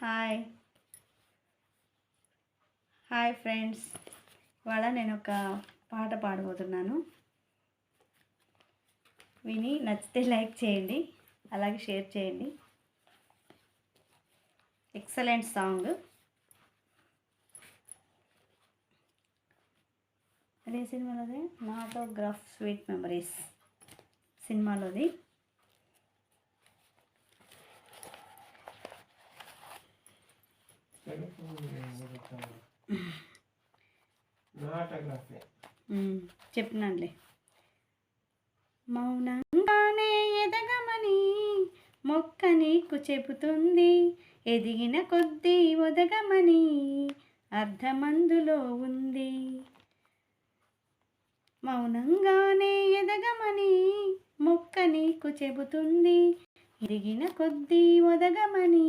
Hi hi friends ఇవాళ నేను ఒక పాట పాడబోతున్నాను. విని నచ్చితే లైక్ చేయండి అలాగే షేర్ చేయండి. ఎక్సలెంట్ సాంగ్ అదే సినిమాలోది? నాటోగ్రాఫ్ స్వీట్ మెమరీస్ సినిమాలోది. నాటోగ్రఫీ చెప్తున్నానులే మౌనంగానే ఎదగమని మొక్క నీకు చెబుతుంది. ఎదిగిన కొద్దీ ఒదగమని అర్ధమందులో ఉంది. మౌనంగానే ఎదగమని మొక్క నీకు చెబుతుంది. ఎదిగిన కొద్దీ ఒదగమని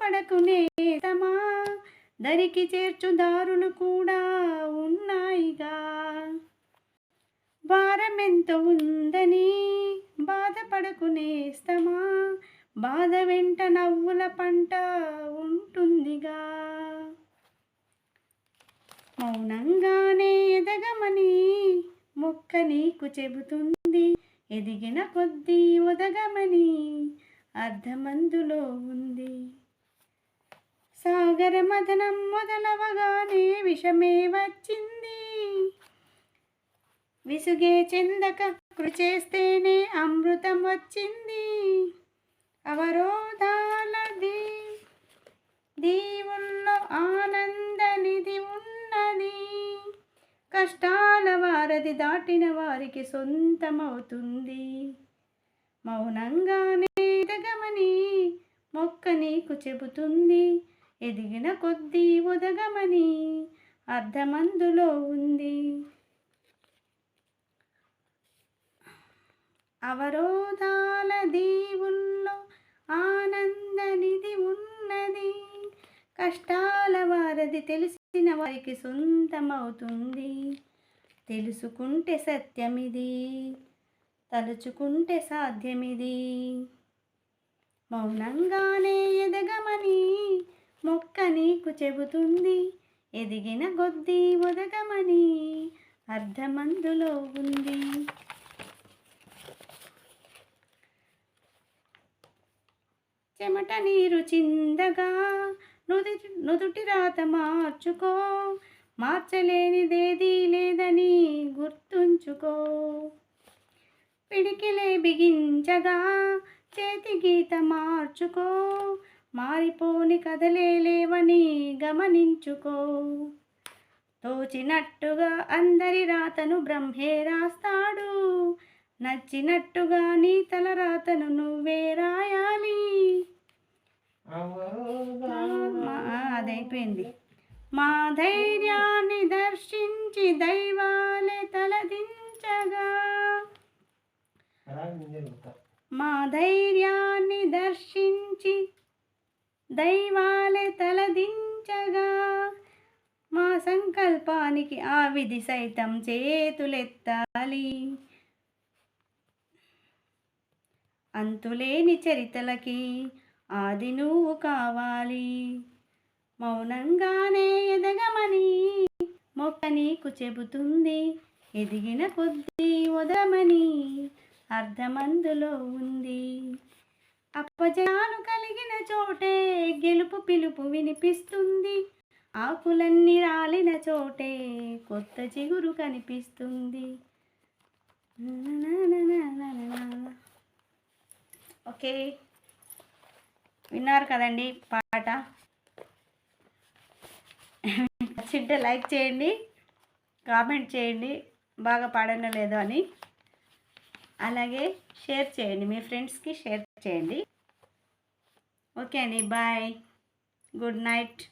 దిగులు పడకునే తమా. దరికి చేర్చు దారులు కూడా ఉన్నాయిగా. భారమెంత ఉందని బాధపడుకునేస్తమా బాధ వెంట నవ్వుల పంట ఉంటుందిగా. మౌనంగానే ఎదగమని మొక్క నీకు చెబుతుంది. ఎదిగిన కొద్దీ ఒదగమని అర్ధమందులో ఉంది. సాగర మదనం మొదలవగానే విషమే వచ్చింది. విసుగే చెందక కృషి చేస్తేనే అమృతం వచ్చింది. అవరోధాలది దీవుల్లో ఆనందనిధి ఉన్నది. కష్టాల వారధి దాటిన వారికి సొంతమవుతుంది. మౌనంగానే ఎదగమని మొక్క నీకు చెబుతుంది. ఎదిగిన కొద్దీ ఉదగమని అర్ధమందులో ఉంది. అవరోధాల దీవుల్లో ఆనందనిధి ఉన్నది. కష్టాల వారది తెలిసిన వారికి సొంతమవుతుంది. తెలుసుకుంటే సత్యమిది తలుచుకుంటే సాధ్యమిది. మౌనంగానే ఎదగమని నీకు చెబుతుంది. ఎదిగిన కొద్దీ ఒదగమని అర్ధమందులో ఉంది. చెమట నీరు చిందగా నుదు నుదుటి రాత మార్చుకో. మార్చలేనిదేదీ లేదని గుర్తుంచుకో. పిడికిలే బిగించగా చేతి గీత మార్చుకో. మారిపోని కదలే లేవని గమనించుకో. తోచినట్టుగా అందరి రాతను బ్రహ్మే రాస్తాడు. నచ్చినట్టుగా నీ తల రాతను నువ్వే రాయాలి. అదైపోయింది. మా ధైర్యాన్ని దర్శించి దైవాలే తలదించగా. మా ధైర్యాన్ని దర్శించి దైవాలే తలదించగా మా సంకల్పానికి ఆ విధి సైతం చేతులెత్తాలి. అంతులేని చరితలకి ఆది నువ్వు కావాలి. మౌనంగానే ఎదగమని మొక్క నీకు చెబుతుంది. ఎదిగిన కొద్దీ వదమని అర్ధమందులో ఉంది. అపజయాలు కలిగిన చోటే గెలుపు పిలుపు వినిపిస్తుంది. ఆకులన్నీ రాలిన చోటే కొత్త చిగురు కనిపిస్తుంది. ఓకే. విన్నారు కదండి పాట. నచ్చింటే లైక్ చేయండి కామెంట్ చేయండి. బాగా పాడనో లేదో అని. అలాగే షేర్ చేయండి మీ ఫ్రెండ్స్కి షేర్ చేయండి. ఓకే అండి బాయ్. Good night.